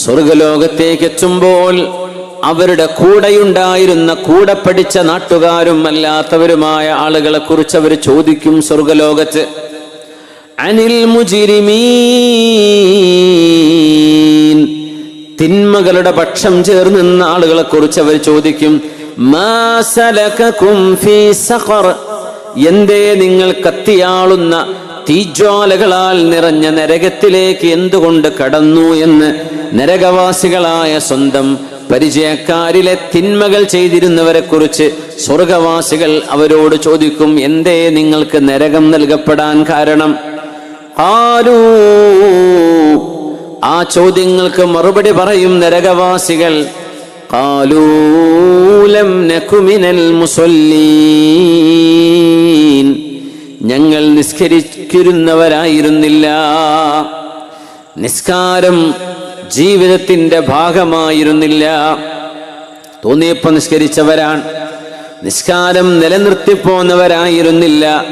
സ്വർഗലോകത്തേക്ക് എത്തുമ്പോൾ അവരുടെ കൂടെയുണ്ടായിരുന്ന കൂടെ പഠിച്ച നാട്ടുകാരും അല്ലാത്തവരുമായ ആളുകളെ കുറിച്ച് അവർ ചോദിക്കും സ്വർഗലോകത്ത്. അനിൽ മുജിരിമീൻ. തിന്മകളുടെ പക്ഷം ചേർന്ന് നിന്ന ആളുകളെ കുറിച്ച് അവർ ചോദിക്കും എന്തേ നിങ്ങൾ കത്തിയാളുന്ന തീജ്വാലകളാൽ നിറഞ്ഞ നരകത്തിലേക്ക് എന്തുകൊണ്ട് കടന്നു എന്ന് നരകവാസികളായ സ്വന്തം പരിചയക്കാരിലെ തിന്മകൾ ചെയ്തിരുന്നവരെ കുറിച്ച് സ്വർഗവാസികൾ അവരോട് ചോദിക്കും എന്തേ നിങ്ങൾക്ക് നരകം നൽകപ്പെടാൻ കാരണം? ആരൂ? ആ ചോദ്യങ്ങൾക്ക് മറുപടി പറയും നരകവാസികൾ. ഞങ്ങൾ നിസ്കരിക്കുന്നവരായിരുന്നില്ല നിസ്കാരം ജീവിതത്തിന്റെ ഭാഗമായിരുന്നില്ല. തോന്നിയപ്പോ നിസ്കരിച്ചവരാണ്. നിസ്കാരം നിലനിർത്തിപ്പോന്നവരായിരുന്നില്ല.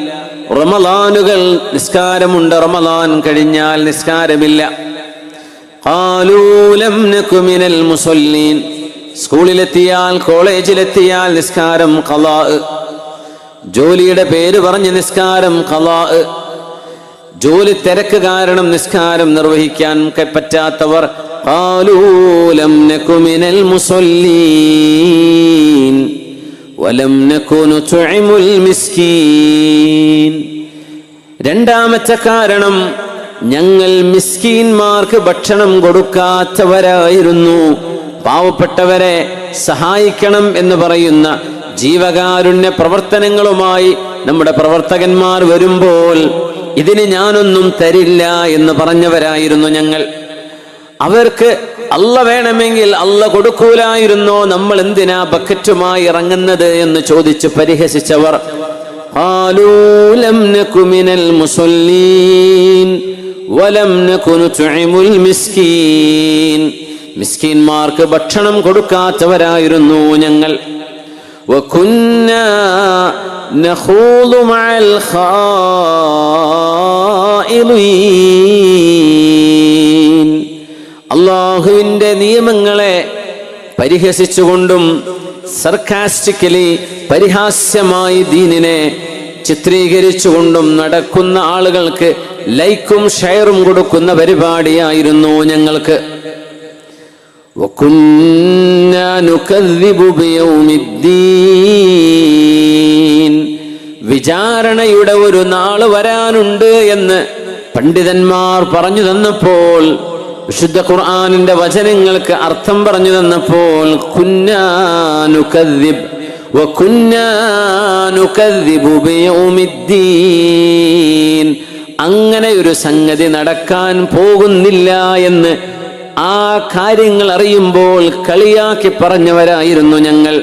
റമലാനുകൾ നിസ്കാരമുണ്ട്. റമലാൻ കഴിഞ്ഞാൽ നിസ്കാരമില്ല. മുസല്ലീൻ. സ്കൂളിലെത്തിയാൽ കോളേജിലെത്തിയാൽ നിസ്കാരം കലാ ജോലിയുടെ പേര് പറഞ്ഞ് നിസ്കാരം കലാ ജോലി തിരക്ക് കാരണം നിസ്കാരം നിർവഹിക്കാൻ ക- പറ്റാത്തവർ لم نك من മുസല്ലീൻ വലം نك نطعم മിസ്കീൻ രണ്ടാമത്തെ കാരണം ഞങ്ങൾ മിസ്കീന്മാർക്ക് ഭക്ഷണം കൊടുക്കാത്തവരായിരുന്നു. പാവപ്പെട്ടവരെ സഹായിക്കണം എന്ന് പറയുന്ന ജീവകാരുണ്യ പ്രവർത്തനങ്ങളുമായി നമ്മുടെ പ്രവർത്തകന്മാർ വരുമ്പോൾ ഇതിന് ഞാനൊന്നും തരില്ല എന്ന് പറഞ്ഞവരായിരുന്നു ഞങ്ങൾ. അവർക്ക് അല്ല വേണമെങ്കിൽ അല്ല കൊടുക്കൂലായിരുന്നോ? നമ്മൾ എന്തിനാ ബക്കറ്റുമായി ഇറങ്ങുന്നത് എന്ന് ചോദിച്ച് പരിഹസിച്ചവർ മിസ്കീൻമാർക്ക് ഭക്ഷണം കൊടുക്കാത്തവരായിരുന്നു ഞങ്ങൾ. ഖായിലീൻ അള്ളാഹുവിന്റെ നിയമങ്ങളെ പരിഹസിച്ചുകൊണ്ടും സർക്കാസ്റ്റിക്കലി പരിഹാസ്യമായി ദീനിനെ ചിത്രീകരിച്ചുകൊണ്ടും നടക്കുന്ന ആളുകൾക്ക് ലൈക്കും ഷെയറും കൊടുക്കുന്ന പരിപാടിയായിരുന്നു ഞങ്ങൾക്ക്. വിചാരണയുടെ ഒരു നാൾ വരാനുണ്ട് എന്ന് പണ്ഡിതന്മാർ പറഞ്ഞു തന്നപ്പോൾ വിശുദ്ധ ഖുർആാനിന്റെ വചനങ്ങൾക്ക് അർത്ഥം പറഞ്ഞു തന്നപ്പോൾ അങ്ങനെ ഒരു സംഗതി നടക്കാൻ പോകുന്നില്ല എന്ന് ആ കാര്യങ്ങൾ അറിയുമ്പോൾ കളിയാക്കി പറഞ്ഞവരായിരുന്നു ഞങ്ങൾ.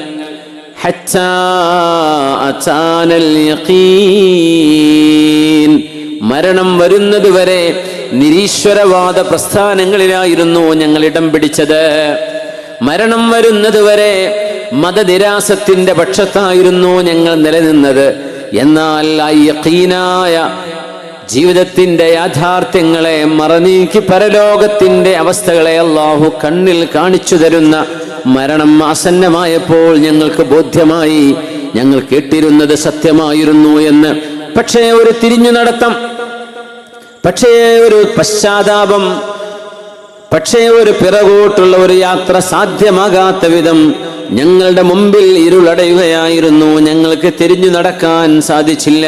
മരണം വരുന്നത് വരെ നിരീശ്വരവാദ പ്രസ്ഥാനങ്ങളിലായിരുന്നു ഞങ്ങൾ ഇടം പിടിച്ചത്. മരണം വരുന്നതുവരെ മതനിരാസത്തിന്റെ പക്ഷത്തായിരുന്നു ഞങ്ങൾ നിലനിന്നത്. എന്നാൽ യഖീനായ ജീവിതത്തിന്റെ യാഥാർത്ഥ്യങ്ങളെ മറനീക്കി പരലോകത്തിന്റെ അവസ്ഥകളെ അള്ളാഹു കണ്ണിൽ കാണിച്ചു തരുന്ന മരണം ആസന്നമായപ്പോൾ ഞങ്ങൾക്ക് ബോധ്യമായി ഞങ്ങൾ കേട്ടിരുന്നത് സത്യമായിരുന്നു എന്ന്. പക്ഷേ ഒരു തിരിഞ്ഞു നടത്തം പക്ഷേ ഒരു പശ്ചാത്താപം പക്ഷേ ഒരു പിറകോട്ടുള്ള ഒരു യാത്ര സാധ്യമാകാത്ത വിധം ഞങ്ങളുടെ മുമ്പിൽ ഇരുളടയുകയായിരുന്നു. ഞങ്ങൾക്ക് തിരിഞ്ഞു നടക്കാൻ സാധിച്ചില്ല.